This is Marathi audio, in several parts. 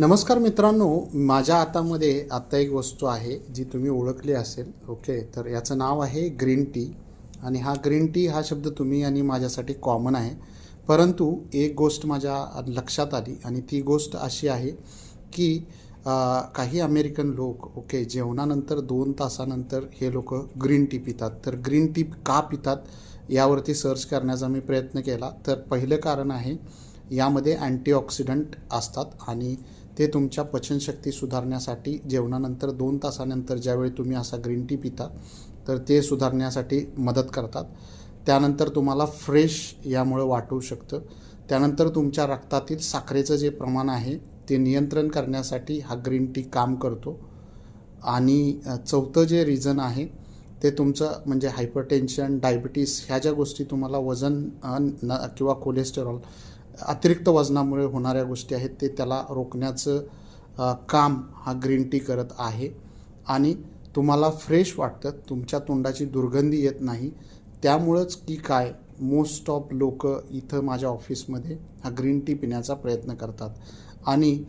नमस्कार मित्रांनो माझ्या हातामध्ये आत्ता एक वस्तू आहे जी तुम्ही ओळखली असेल ओके? तर याचं नाव आहे ग्रीन टी. आणि हा ग्रीन टी हा शब्द तुम्ही आणि माझ्यासाठी कॉमन आहे. परंतु एक गोष्ट माझ्या लक्षात आली आणि ती गोष्ट अशी आहे की काही अमेरिकन लोक ओके जेवणानंतर दोन तासानंतर हे लोक ग्रीन टी पितात. तर ग्रीन टी का पितात यावरती सर्च करण्याचा मी प्रयत्न केला. तर पहिलं कारण आहे यामध्ये अँटीऑक्सिडंट असतात आणि ते तुमच्या पचनशक्ती सुधारण्यासाठी जेवणानंतर दोन तासानंतर ज्यावेळी तुम्ही असा ग्रीन टी पिता तर ते सुधारण्यासाठी मदत करतात. त्यानंतर तुम्हाला फ्रेश यामुळे वाटू शकतं. त्यानंतर तुमच्या रक्तातील साखरेचं जे प्रमाण आहे ते नियंत्रण करण्यासाठी हा ग्रीन टी काम करतो. आणि चौथं जे रिझन आहे ते तुमचं म्हणजे हायपरटेन्शन डायबिटीस ह्या ज्या गोष्टी तुम्हाला वजन न किंवा कोलेस्टेरॉल अतिरिक्त वजनामुळे होणाऱ्या गोष्टी आहेत ते त्याला रोखण्याचं काम हा ग्रीन टी करत आहे. आणि तुम्हाला फ्रेश वाटतं तुमच्या तोंडाची दुर्गंधी येत नाही त्यामुळंच की काय मोस्ट ऑफ लोक इथं माझ्या ऑफिसमध्ये हा ग्रीन टी पिण्याचा प्रयत्न करतात. आणि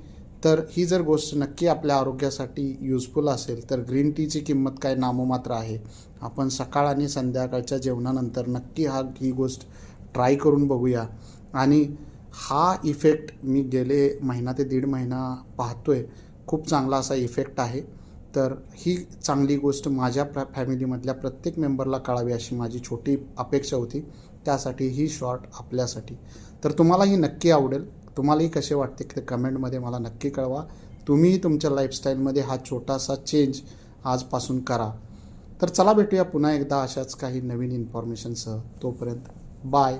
तर ही जर गोष्ट नक्की आपल्या आरोग्यासाठी युजफुल असेल तर ग्रीन टीची किंमत काय नाममात्र आहे. आपण सकाळ आणि संध्याकाळच्या जेवणानंतर नक्की हा ही गोष्ट ट्राय करून बघूया. आणि हा इफेक्ट मी गेले महिना ते दीड महिना पाहतोय. खूप चांगला असा इफेक्ट आहे. तर ही चांगली गोष्ट माझ्या प्र फॅमिलीमधल्या प्रत्येक मेंबरला कळावी अशी माझी छोटी अपेक्षा होती. त्यासाठी ही शॉर्ट आपल्यासाठी. तर तुम्हालाही नक्की आवडेल. तुम्हालाही कसे वाटते ते कमेंटमध्ये मला नक्की कळवा. तुम्हीही तुमच्या लाईफस्टाईलमध्ये हा छोटासा चेंज आजपासून करा. तर चला भेटूया पुन्हा एकदा अशाच काही नवीन इन्फॉर्मेशनसह तोपर्यंत बाय